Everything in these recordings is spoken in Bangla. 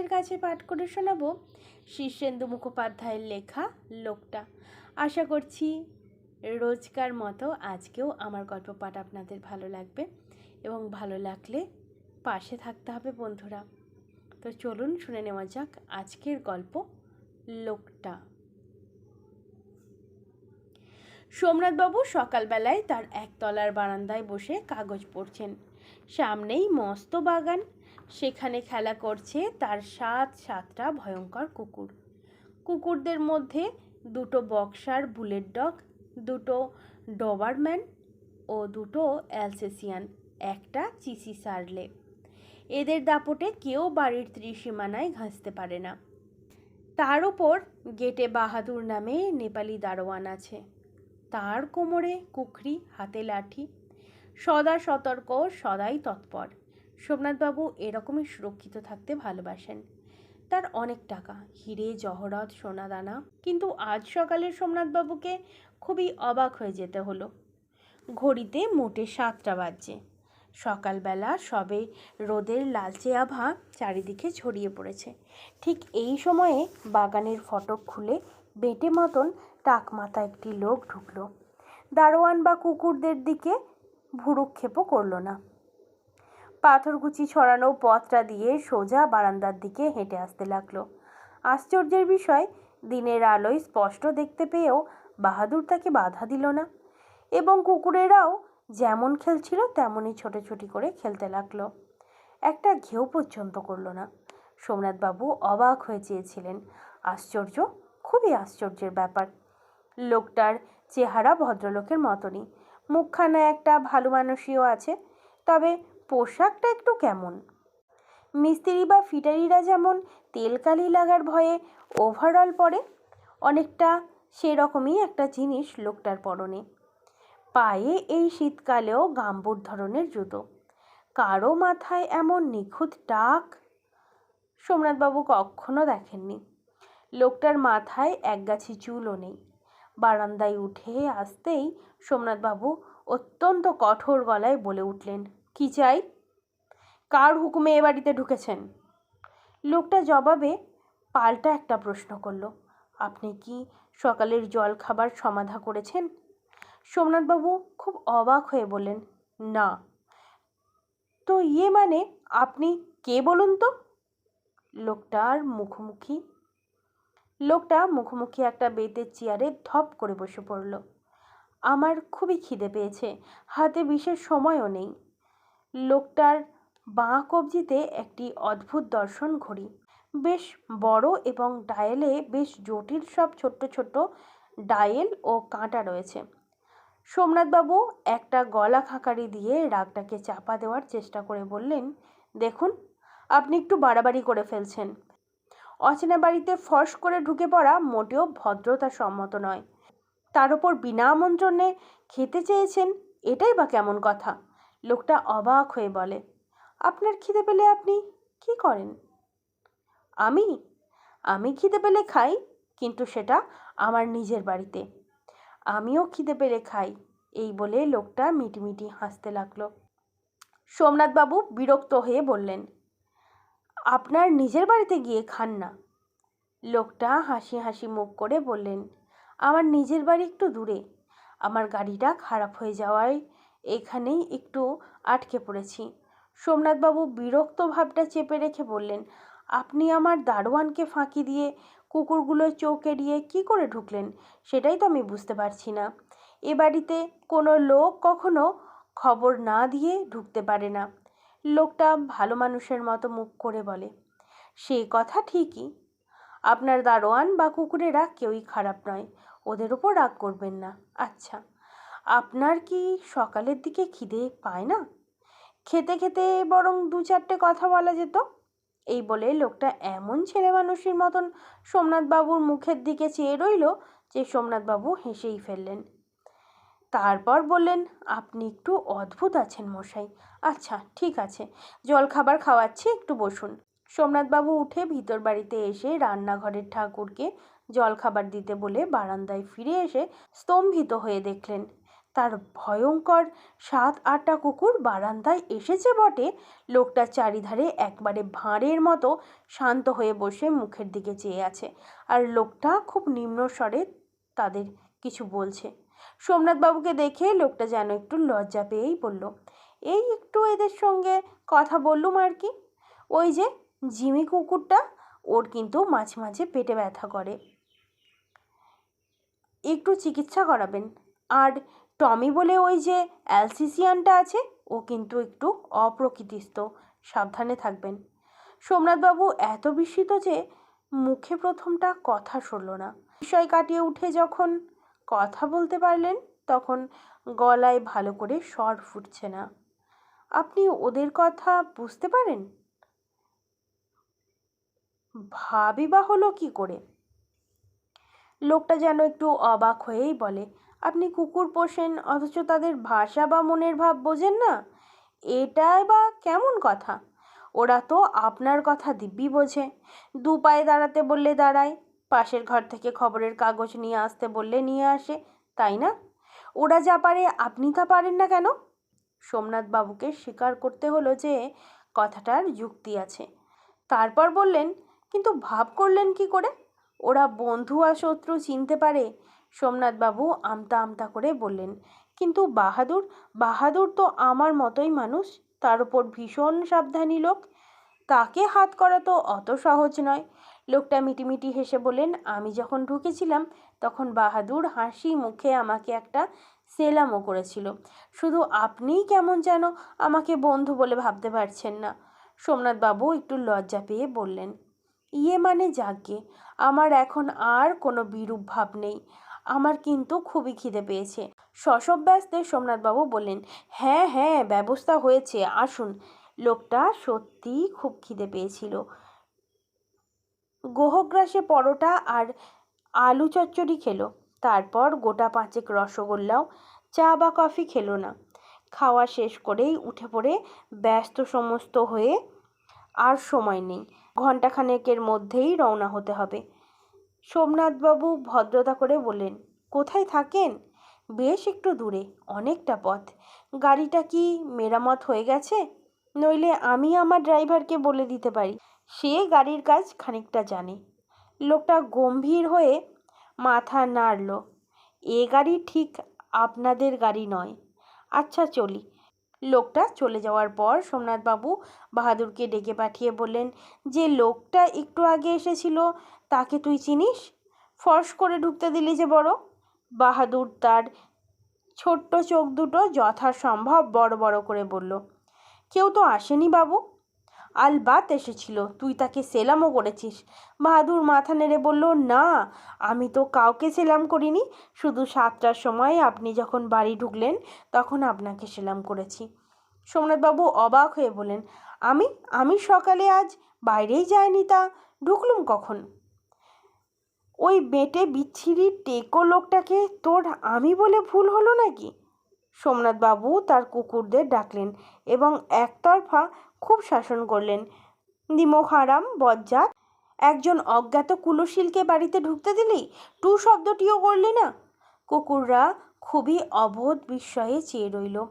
আপনাদের কাছে পাঠ করে শোনাবো শীর্ষেন্দু মুখোপাধ্যায়ের লেখা লোকটা। আশা করছি রোজকার মতো আজকেও আমার গল্প পাঠ আপনাদের ভালো লাগবে এবং ভালো লাগলে পাশে থাকতে হবে বন্ধুরা। তো চলুন শুনে নেওয়া যাক আজকের গল্প লোকটা। সোমনাথবাবু সকালবেলায় তার একতলার বারান্দায় বসে কাগজ পড়ছেন। সামনেই মস্ত বাগান সেখানে খেলা করছে তার সাত সাতটা ভয়ঙ্কর কুকুর। কুকুরদের মধ্যে দুটো বক্সার বুলেট ডগ, দুটো ডবারম্যান ও দুটো অ্যালসেসিয়ান, একটা চিসি সারলে। এদের দাপটে কেউ বাড়ির ত্রিসীমানায় ঘাঁচতে পারে না। তার ওপর গেটে বাহাদুর নামে নেপালি দারোয়ান আছে। তার কোমরে কুকরি হাতে লাঠি। সদা সতর্ক, সদাই তৎপর। সোমনাথবাবু এরকমই সুরক্ষিত থাকতে ভালোবাসেন। তার অনেক টাকা, হিরে, জহরত, সোনাদানা। কিন্তু আজ সকালে সোমনাথবাবুকে খুবই অবাক হয়ে যেতে হলো। ঘড়িতে মোটে সাতটা বাজছে। সকালবেলা সবে রোদের লালচে আভা চারিদিকে ছড়িয়ে পড়েছে। ঠিক এই সময়ে বাগানের ফটক খুলে বেটে মতন টাক মাথা একটি লোক ঢুকলো। দারোয়ান বা কুকুরদের দিকে ভুরুক্ষেপও করল না। পাথরকুচি ছড়ানো পথটা দিয়ে সোজা বারান্দার দিকে হেঁটে আসতে লাগল। আশ্চর্যের বিষয়, দিনের আলোয় স্পষ্ট দেখতে পেয়েও বাহাদুর তাকে বাধা দিল না এবং কুকুরেরাও যেমন খেলছিল তেমনই ছোটাছুটি করে খেলতে লাগল। একটা ঘেউ পর্যন্ত করল না। সোমনাথবাবু অবাক হয়ে চেয়েছিলেন। আশ্চর্য? খুবই আশ্চর্যের ব্যাপার। লোকটার চেহারা ভদ্রলোকের মতনই। মুখখানা একটা ভালো মানুষীও আছে। তবে পোশাকটা একটু কেমন? মিস্ত্রি বা ফিটারিরা যেমন তেলকালি লাগার ভয়ে ওভারঅল পরে, অনেকটা সেরকমই একটা জিনিস লোকটার পরনে। পায়ে এই শীতকালেও গাম্বুর ধরনের জুতো। কারও মাথায় এমন নিখুঁত টাক সোমনাথবাবু কখনো দেখেননি। লোকটার মাথায় একগাছি চুলও নেই। বারান্দায় উঠে আসতেই সোমনাথবাবু অত্যন্ত কঠোর গলায় বলে উঠলেন কি চাই? কার হুকুমে এ বাড়িতে ঢুকেছেন? লোকটা জবাবে পাল্টা একটা প্রশ্ন করল। আপনি কি সকালের জল খাবার সমাধা করেছেন? সোমনাথবাবু খুব অবাক হয়ে বললেন, না। তো ইয়ে মানে আপনি কে বলুন তো? লোকটার মুখোমুখি, লোকটা মুখোমুখি একটা বেতের চেয়ারে ধপ করে বসে পড়ল। আমার খুবই খিদে পেয়েছে, হাতে বিশেষ সময়ও নেই। লোকটার বাঁ কবজিতে একটি অদ্ভুত দর্শন ঘড়ি। বেশ বড় এবং ডায়েলে বেশ জটিল সব ছোট্ট ছোট্ট ডায়েল ও কাঁটা রয়েছে। সোমনাথবাবু একটা গলা খাকারি দিয়ে রাগটাকে চাপা দেওয়ার চেষ্টা করে বললেন, দেখুন, আপনি একটু বাড়াবাড়ি করে ফেলছেন। অচেনা বাড়িতে ফস করে ঢুকে পড়া মোটেও ভদ্রতা সম্মত নয়। তার ওপর বিনা আমন্ত্রণে খেতে চেয়েছেন, এটাই বা কেমন কথা? লোকটা অবাক হয়ে বলে, আপনার খিদে পেলে আপনি কি করেন? আমি? আমি খিদে পেলে খাই, কিন্তু সেটা আমার নিজের বাড়িতে। আমিও খিদে পেলে খাই, এই বলে লোকটা মিটিমিটি হাসতে লাগল। সোমনাথবাবু বিরক্ত হয়ে বললেন, আপনার নিজের বাড়িতে গিয়ে খান না। লোকটা হাসি হাসি মুখ করে বললেন, আমার নিজের বাড়ি একটু দূরে। আমার গাড়িটা খারাপ হয়ে যাওয়ায় এখানেই একটু আটকে পড়েছি। সোমনাথবাবু বিরক্ত ভাবটা চেপে রেখে বললেন, আপনি আমার দারোয়ানকে ফাঁকি দিয়ে কুকুরগুলো চোখ এড়িয়ে কী করে ঢুকলেন? সেটাই তো আমি বুঝতে পারছি না। এ বাড়িতে কোনো লোক কখনো খবর না দিয়ে ঢুকতে পারে না। লোকটা ভালো মানুষের মতো মুখ করে বলে, সে কথা ঠিকই। আপনার দারোয়ান বা কুকুরেরা কেউই খারাপ নয়। ওদের ওপর রাগ করবেন না। আচ্ছা আপনার কি সকালের দিকে খিদে পায় না? খেতে খেতে বরং দু চারটে কথা বলা যেত। এই বলে লোকটা এমন ছেলে মানুষের মতন সোমনাথবাবুর মুখের দিকে চেয়ে রইল যে সোমনাথবাবু হেসেই ফেললেন। তারপর বললেন, আপনি একটু অদ্ভুত আছেন মশাই। আচ্ছা ঠিক আছে, জল খাবার খাওয়াচ্ছি, একটু বসুন। সোমনাথবাবু উঠে ভিতর বাড়িতে এসে রান্নাঘরের ঠাকুরকে জল খাবার দিতে বলে বারান্দায় ফিরে এসে স্তম্ভিত হয়ে দেখলেন। তার ভয়ঙ্কর সাত আটটা কুকুর বারান্দায় এসেছে বটে। লোকটা চারিধারে একবারে ভাঁড়ের মতো শান্ত হয়ে বসে মুখের দিকে চেয়ে আছে। আর লোকটা খুব নিম্ন স্বরে তাদের কিছু বলছে। সোমনাথবাবুকে দেখে লোকটা যেন একটু লজ্জা পেয়েই বলল, এই একটু এদের সঙ্গে কথা বললুম আর কি। ওই যে জিমি কুকুরটা, ওর কিন্তু মাঝে মাঝে পেটে ব্যথা করে। একটু চিকিৎসা করাবেন। আর টমি বলে ওই যে অ্যালসিসিয়ানটা আছে, ও কিন্তু একটু অপ্রকৃতিস্থ। সাবধানে থাকবেন। সোমনাথবাবু এত বিস্মিত যে মুখে প্রথমটা কথা সরল না। বিষয় কাটিয়ে উঠে যখন কথা বলতে পারলেন, তখন গলায় ভালো করে স্বর ফুটছে না। আপনি ওদের কথা বুঝতে পারেন? ভাবি বা হলো কি করে? লোকটা যেন একটু অবাক হয়েই বলে আপনি কুকুর পোষেন, অথচ তাদের ভাষা বা মনের ভাব বোঝেন না? এটাই বা কেমন কথা? ওরা তো আপনার কথা দিব্যি বোঝে। দু পায়ে দাঁড়াতে বললে দাঁড়ায়, পাশের ঘর থেকে খবরের কাগজ নিয়ে আসতে বললে নিয়ে আসে, তাই না? ওরা যা পারে, আপনি তা পারেন না কেন? সোমনাথ বাবুকে স্বীকার করতে হলো যে কথাটার যুক্তি আছে। তারপর বললেন, কিন্তু ভাব করলেন কি করে? ওরা বন্ধু আর শত্রু চিনতে পারে সোমনাথবাবু আমতা আমতা করে বললেন, কিন্তু বাহাদুর বাহাদুর তো আমার মতোই মানুষ, তার উপর ভীষণ সাবধানী লোক। তাকে হাত করা তো অত সহজ নয়। লোকটা মিটিমিটি হেসে বলেন আমি যখন ঢুকেছিলাম, তখন বাহাদুর হাসি মুখে আমাকে একটা সেলামও করেছিল। শুধু আপনিই কেমন যেন আমাকে বন্ধু বলে ভাবতে পারছেন না। সোমনাথবাবু একটু লজ্জা পেয়ে বললেন ইয়ে মানে যাকে আমার এখন আর কোনো বিরূপ ভাব নেই। আমার কিন্তু খুবই খিদে পেয়েছে। শশব ব্যস্তে সোমনাথবাবু বললেন হ্যাঁ হ্যাঁ ব্যবস্থা হয়েছে, আসুন। লোকটা সত্যিই খুব খিদে পেয়েছিল। গোহগ্রাসে পরোটা আর আলু চচ্চড়ি খেলো, তারপর গোটা পাঁচেক রসগোল্লাও, চা বা কফি খেলো না। খাওয়া শেষ করেই উঠে পড়ে, ব্যস্ত সমস্ত হয়ে আর সময় নেই। ঘণ্টাখানেকের মধ্যেই রওনা হতে হবে। সোমনাথবাবু ভদ্রতা করে বললেন, কোথায় থাকেন? বেশ একটু দূরে, অনেকটা পথ। গাড়িটা কি মেরামত হয়ে গেছে? নইলে আমি আমার ড্রাইভারকে বলে দিতে পারি। সে গাড়ির কাজ খানিকটা জানে। লোকটা গম্ভীর হয়ে মাথা নাড়ল, এ গাড়ি ঠিক আপনাদের গাড়ি নয়। আচ্ছা চলি। লোকটা চলে যাওয়ার পর সোমনাথবাবু বাহাদুরকে ডেকে পাঠিয়ে বললেন, যে লোকটা একটু আগে এসেছিল, তাকে তুই চিনিস? ফর্স করে ঢুকতে দিলি যে বড়? বাহাদুর তার ছোট্ট চোখ দুটো যথাসম্ভব বড় বড় করে বলল, কেউ তো আসেনি বাবু? আলবাত এসেছিল, তুই তাকে সেলামও করেছিস। বাহাদুর মাথা নেড়ে বলল, না, আমি তো কাউকে সেলাম করিনি। শুধু সাতটার সময় আপনি যখন বাড়ি ঢুকলেন, তখন আপনাকে সেলাম করেছি। সোমনাথবাবু অবাক হয়ে বলেন আমি আমি সকালে আজ বাইরেই যাইনি তা, ঢুকলুম কখন? ওই বেটে বিচ্ছিরি টেকো লোকটাকে তোর আমি বলে ভুল হলো নাকি? সোমনাথবাবু তার কুকুরদের ডাকলেন এবং একতরফা খুব শাসন করলেন। নিমক হারাম বজ্জাত, একজন অজ্ঞাত কুলশীলকে বাড়িতে ঢুকতে দিলি? টু শব্দটিও করলি না? কুকুররা খুবই অবোধ বিস্ময়ে চেয়ে রইল।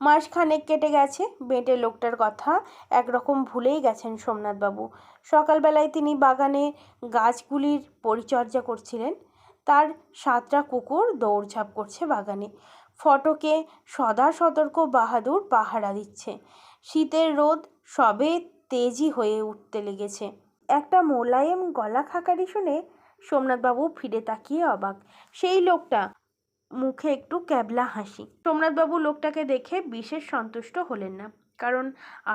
মাসখানেক কেটে গেছে, বেঁটে লোকটার কথা একরকম ভুলেই গেছেন সোমনাথবাবু। সকালবেলায় তিনি বাগানে গাছগুলির পরিচর্যা করছিলেন। তার সাতটা কুকুর দৌড়ঝাঁপ করছে বাগানে। ফটকে সদা সতর্ক বাহাদুর পাহারা দিচ্ছে। শীতের রোদ সবে তেজি হয়ে উঠতে লেগেছে। একটা মোলায়েম গলা খাকারি শুনে সোমনাথবাবু ফিরে তাকিয়ে অবাক। সেই লোকটা মুখে একটু ক্যাবলা হাসি। সোমনাথবাবু লোকটাকে দেখে বিশেষ সন্তুষ্ট হলেন না, কারণ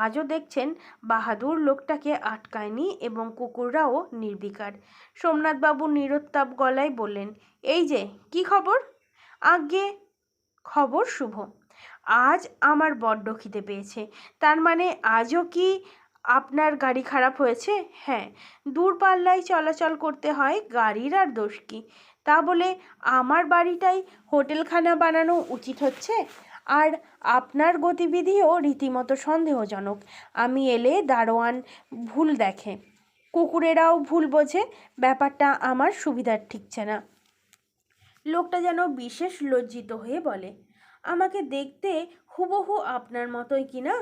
আজও দেখছেন বাহাদুর লোকটাকে আটকায়নি এবং কুকুররাও নির্বিকার। সোমনাথবাবু নিরুত্তাপ গলায় বললেন, এই যে, কি খবর? আগে খবর শুভ। আজ আমার বড্ড খিদে পেয়েছে। তার মানে আজও কি আপনার গাড়ি খারাপ হয়েছে? হ্যাঁ দূরপাল্লায় চলাচল করতে হয় গাড়ির আর দোষ কি? তা বলে আমার বাড়িটাই হোটেলখানা বানানো উচিত হচ্ছে? আর আপনার গতিবিধিও রীতিমতো সন্দেহজনক। আমি এলে দারোয়ান ভুল দেখে। কুকুরেরাও ভুল বোঝে। ব্যাপারটা আমার সুবিধার ঠিকছে না লোকটা যেন বিশেষ লজ্জিত হয়ে বলে, আমাকে দেখতে হুবহু আপনার মতোই কি না?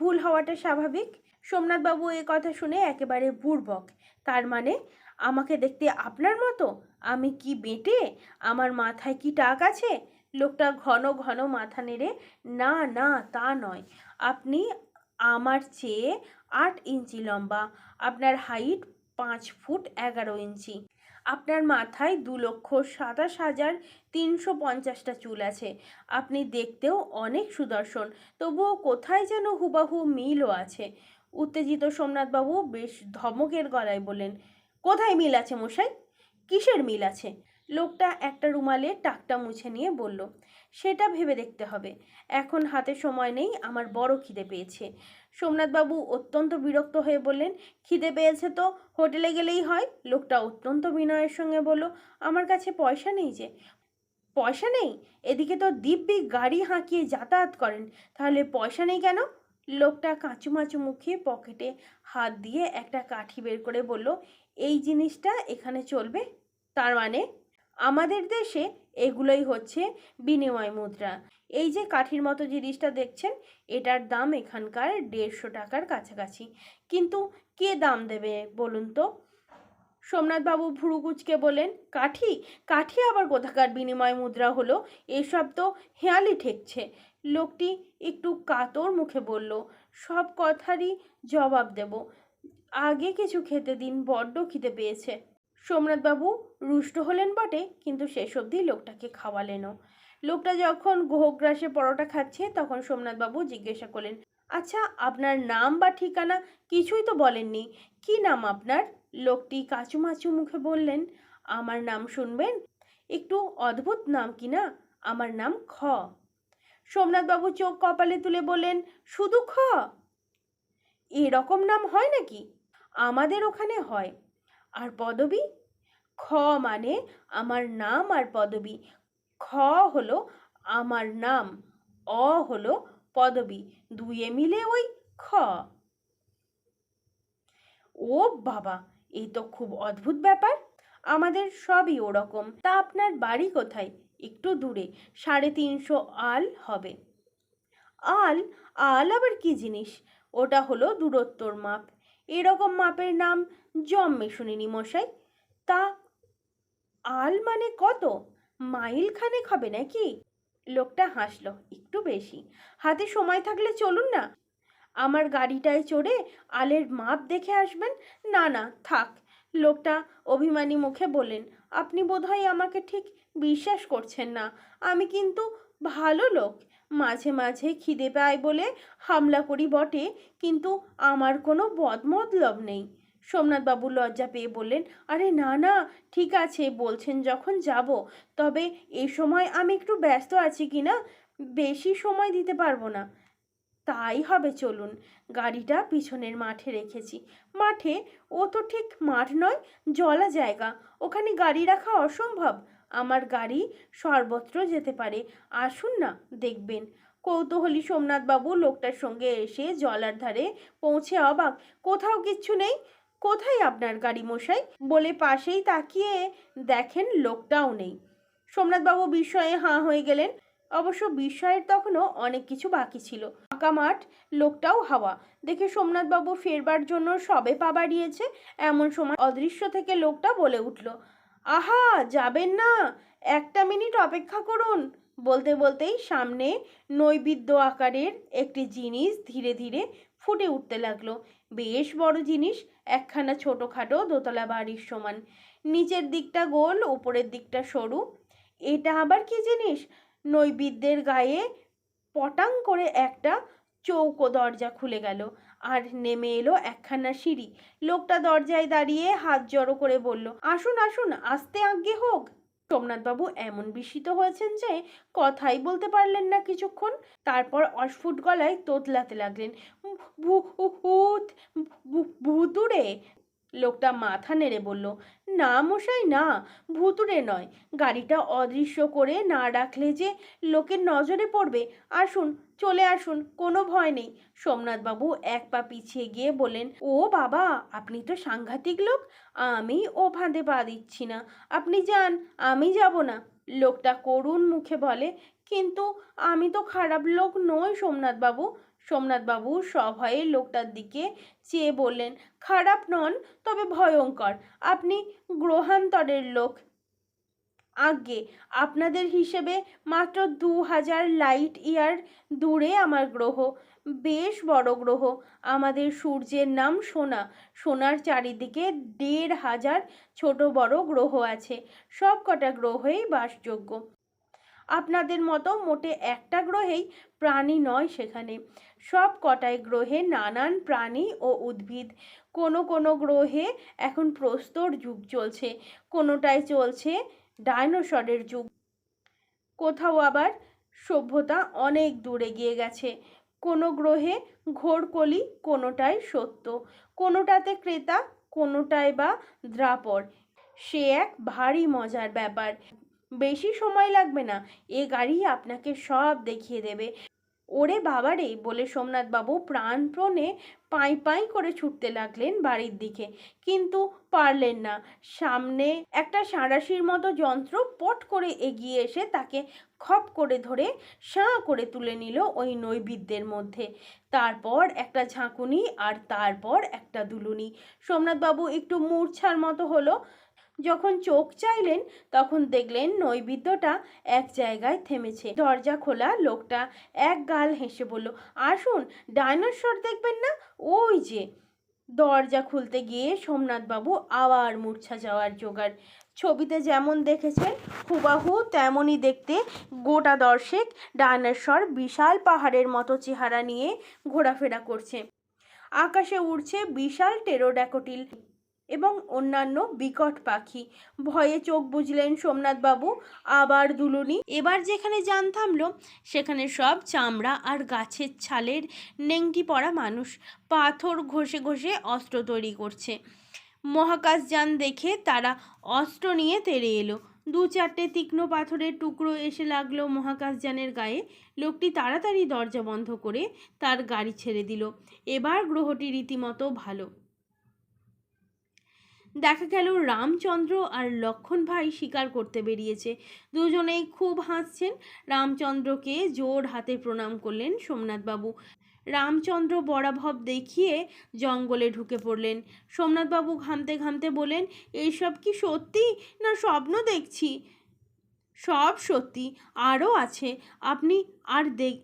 ভুল হওয়াটা স্বাভাবিক? সোমনাথবাবু এ কথা শুনে একেবারে বুড়বক। তার মানে আমাকে দেখতে আপনার মতো? আমি কি বেটে? আমার মাথায় কি টাক আছে? লোকটা ঘন ঘন মাথা নেড়ে, না না, তা নয়। আপনি আমার চেয়ে আট ইঞ্চি লম্বা। আপনার হাইট পাঁচ ফুট এগারো ইঞ্চি। আপনার মাথায় দু লক্ষ সাতাশ হাজার তিনশো পঞ্চাশটা চুল আছে। আপনি দেখতেও অনেক সুদর্শন, তবুও কোথায় যেন হুবাহু মিলও আছে। উত্তেজিত সোমনাথবাবু বেশ ধমকের গলায় বললেন, কোথায় মিল আছে মশাই? কিসের মিল আছে? লোকটা একটা রুমালে টাকটা মুছে নিয়ে বলল, সেটা ভেবে দেখতে হবে। এখন হাতে সময় নেই, আমার বড় খিদে পেয়েছে। সোমনাথবাবু অত্যন্ত বিরক্ত হয়ে বললেন, খিদে পেয়েছে তো? হোটেলে গেলেই হয়? লোকটা অত্যন্ত বিনয়ের সঙ্গে বলল, আমার কাছে পয়সা নেই যে। পয়সা নেই? এদিকে তো দিব্যি গাড়ি হাঁকিয়ে যাতায়াত করেন। তাহলে পয়সা নেই কেন? লোকটা কাঁচুমাচু মুখে পকেটে হাত দিয়ে একটা কাঠি বের করে বলল, এই জিনিসটা এখানে চলবে? তার মানে? আমাদের দেশে এগুলোই হচ্ছে বিনিময় মুদ্রা। এই যে কাঠির মতো জিনিসটা দেখছেন, এটার দাম এখানকার দেড়শো টাকার কাছাকাছি। কিন্তু কে দাম দেবে বলুন তো? সোমনাথবাবু ভুরু কুচকে বলেন কাঠি? কাঠি আবার কোথাকার বিনিময় মুদ্রা হলো? এসব তো হেয়ালি ঠেকছে। লোকটি একটু কাতর মুখে বলল, সব কথারই জবাব দেব। আগে কিছু খেতে দিন, বড্ড খিদে পেয়েছে। সোমনাথবাবু রুষ্ট হলেন বটে, কিন্তু শেষ অবধি লোকটাকে খাওয়ালেনও। লোকটা যখন গোহগ্রাসে পরোটা খাচ্ছে, তখন সোমনাথবাবু জিজ্ঞাসা করলেন আচ্ছা আপনার নাম বা ঠিকানা কিছুই তো বলেননি। কি নাম আপনার? লোকটি কাচুমাচু মুখে বললেন, আমার নাম শুনবেন? একটু অদ্ভুত নাম কি না? আমার নাম খ। সোমনাথবাবু চোখ কপালে তুলে বললেন, শুধু খ? এরকম নাম হয় নাকি? আমাদের ওখানে হয়। আর পদবী? খ মানে আমার নাম আর পদবী। খ হলো আমার নাম, অ হলো পদবী, দুয়ে মিলে ওই খ। ও বাবা, এই তো খুব অদ্ভুত ব্যাপার। আমাদের সবই ওরকম। তা আপনার বাড়ি কোথায়? একটু দূরে, সাড়ে তিনশো আল হবে। আল? আল আবার কি জিনিস? ওটা হলো দূরত্বর মাপ। এরকম মাপের নাম জন্মে শুনিনি মশাই। তা আল মানে কত? মাইল খানেক হবে নাকি? লোকটা হাসলো, একটু বেশি। হাতে সময় থাকলে চলুন না। আমার গাড়িটায় চড়ে আলের মাপ দেখে আসবেন? না না, থাক। লোকটা অভিমানী মুখে বললেন, আপনি বোধহয় আমাকে ঠিক বিশ্বাস করছেন না। আমি কিন্তু ভালো লোক। মাঝে মাঝে খিদে পায় বলে হামলা করি বটে, কিন্তু আমার কোনো বদমতলব নেই। সোমনাথবাবু লজ্জা পেয়ে বললেন, আরে না না, ঠিক আছে, বলছেন যখন যাব। তবে এই সময় আমি একটু ব্যস্ত আছি কি না, বেশি সময় দিতে পারব না। তাই হবে, চলুন, গাড়িটা পিছনের মাঠে রেখেছি। মাঠে, ও তো ঠিক মাঠ নয়, জলা জায়গা। ওখানে গাড়ি রাখা অসম্ভব। আমার গাড়ি সর্বত্র যেতে পারে। আসুন না, দেখবেন। কৌতূহলী সোমনাথবাবু লোকটার সঙ্গে এসে জলার ধারে পৌঁছে অবাক। কোথাও কিচ্ছু নেই? কোথায় আপনার গাড়ি মশাই বলে পাশেই তাকিয়ে দেখেন লোকটাও নেই। সোমনাথবাবু বিস্ময়ে হাঁ হয়ে গেলেন। অবশ্য বিস্ময়ের তখনও অনেক কিছু বাকি ছিল। ফাঁকা মাঠ, লোকটাও হাওয়া। দেখে সোমনাথবাবু ফেরবার জন্য সবে পা বাড়িয়েছে। এমন সময় অদৃশ্য থেকে লোকটা বলে উঠল, আহা, যাবেন না। একটা মিনিট অপেক্ষা করুন। বলতে বলতেই সামনে নৈবিদ্য আকারের একটি জিনিস ধীরে ধীরে ফুটে উঠতে লাগল। বেশ বড় জিনিস, একখানা ছোটোখাটো দোতলা বাড়ির সমান। নিচের দিকটা গোল, উপরের দিকটা সরু। এটা আবার কি জিনিস? নৈবিদ্যের গায়ে পটাং করে একটা চৌকো দরজা খুলে গেল আর নেমে এলো একখানা সিঁড়ি। লোকটা দরজায় দাঁড়িয়ে হাত জড়ো করে বলল, আসুন আসুন, আসতে আজ্ঞে হোক। সোমনাথবাবু এমন বিস্মিত হয়েছেন যে কথাই বলতে পারলেন না কিছুক্ষণ। তারপর অস্ফুট গলায় তোতলাতে লাগলেন ভূত ভূতুরে লোকটা মাথা নেড়ে বলল, না মশাই, না, ভুতুড়ে নয়। গাড়িটা অদৃশ্য করে না রাখলে যে লোকের নজরে পড়বে। আসুন, চলে আসুন, কোনো ভয় নেই। সোমনাথবাবু এক পা পিছিয়ে গিয়ে বললেন, ও বাবা, আপনি তো সাংঘাতিক লোক। আমি ও ফাঁদে পা দিচ্ছি না। আপনি যান, আমি যাব না। লোকটা করুণ মুখে বলে, কিন্তু আমি তো খারাপ লোক নই, সোমনাথবাবু। সোমনাথবাবু সভয়ে লোকটার দিকে চেয়ে বললেন, খারাপ নন, তবে ভয়ঙ্কর। আপনি গ্রহান্তরের লোক। আজ্ঞে, আপনাদের হিসেবে মাত্র দু হাজার লাইট ইয়ার দূরে আমার গ্রহ। বেশ বড় গ্রহ। আমাদের সূর্যের নাম সোনা। সোনার চারিদিকে দেড় হাজার ছোট বড় গ্রহ আছে। সব কটা গ্রহেই বাসযোগ্য। আপনাদের মতো মোটে একটা গ্রহেই প্রাণী নয় সেখানে। সব কটাই গ্রহে নানান প্রাণী ও উদ্ভিদ। কোনো কোনো গ্রহে এখন প্রস্তর যুগ চলছে কোনোটায় চলছে ডাইনোসরের যুগ। কোথাও আবার সভ্যতা অনেক দূরে গিয়ে গেছে। কোনো গ্রহে ঘোরকলি কোনোটাই সত্য, কোনোটাতে ক্রেতা, কোনোটাই বা দ্রাপর। সে এক ভারী মজার ব্যাপার। বেশি সময় লাগবে না, এ গাড়ি আপনাকে সব দেখিয়ে দেবে। ওরে বাবারে, বলে সোমনাথবাবু প্রাণপ্রণে পাই পাই করে ছুটতে লাগলেন বাড়ির দিকে। কিন্তু পারলেন না। সামনে একটা সাঁড়াশির মতো যন্ত্র পট করে এগিয়ে এসে তাকে খপ করে ধরে সাঁ করে তুলে নিল ওই নৈবিদ্যের মধ্যে। তারপর একটা ঝাঁকুনি আর তারপর একটা দুলুনি। সোমনাথবাবু একটু মূর্ছার মতো হলো যখন চোখ চাইলেন, তখন দেখলেন নৈবেদ্যটা এক জায়গায় থেমেছে। দরজা খোলা, লোকটা এক গাল হেসে বলল, আসুন, ডাইনোসর দেখবেন না? ওই যে। দরজা খুলতে গিয়ে সোমনাথবাবু আবার মূর্ছা যাওয়ার জোগাড়। ছবিতে যেমন দেখেছেন, হুবাহু তেমনই দেখতে গোটা দর্শেক ডাইনোসর বিশাল পাহাড়ের মতো চেহারা নিয়ে ঘোরাফেরা করছে। আকাশে উড়ছে বিশাল টেরোড্যাকোটিল এবং অন্যান্য বিকট পাখি। ভয়ে চোখ বুঝলেন সোমনাথবাবু, আবার দুলুনি। এবার যেখানে যান থামলো, সেখানে সব চামড়া আর গাছের ছালের নেংটি পড়া মানুষ। পাথর ঘষে ঘষে অস্ত্র তৈরি করছে। মহাকাশযান দেখে তারা অস্ত্র নিয়ে তেড়ে এলো। দু চারটে তীক্ষ্ণ পাথরের টুকরো এসে লাগল মহাকাশযানের গায়ে। লোকটি তাড়াতাড়ি দরজা বন্ধ করে তার গাড়ি ছেড়ে দিল। এবার গ্রহটি রীতিমতো ভালো। দেখা গেল রামচন্দ্র আর লক্ষণ ভাই শিকার করতে বেরিয়েছে। দুজনেই খুব হাসছেন। রামচন্দ্রকে জোর হাতে প্রণাম করলেন সোমনাথবাবু। রামচন্দ্র বরাভব দেখিয়ে জঙ্গলে ঢুকে পড়লেন। সোমনাথবাবু ঘামতে ঘামতে বলেন এইসব কি সত্যি না স্বপ্ন দেখছি? সব সত্যি, আরও আছে। আপনি আর দেখ,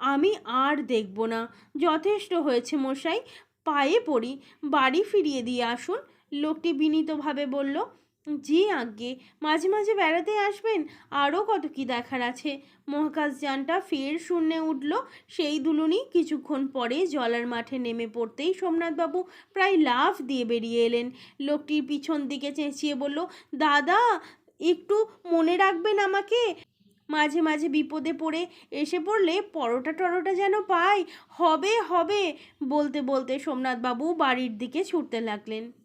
আমি আর দেখব না। যথেষ্ট হয়েছে মশাই, পায়ে পড়ি, বাড়ি ফিরিয়ে দিয়ে আসুন। লোকটি বিনীতভাবে বলল, জি আজ্ঞে, মাঝে মাঝে বেড়াতে আসবেন? আরও কত কি দেখার আছে? মহাকাশযানটা ফের শূন্যে উঠল। সেই দুলুনি কিছুক্ষণ পরে জলার মাঠে নেমে পড়তেই সোমনাথবাবু প্রায় লাফ দিয়ে বেরিয়ে এলেন। লোকটির পিছন দিকে চেঁচিয়ে বলল, দাদা, একটু মনে রাখবেন আমাকে? মাঝে মাঝে বিপদে পড়ে এসে পড়লে পরোটা টরোটা যেন পাই, হবে হবে, বলতে বলতে সোমনাথবাবু বাড়ির দিকে ছুটতে লাগলেন।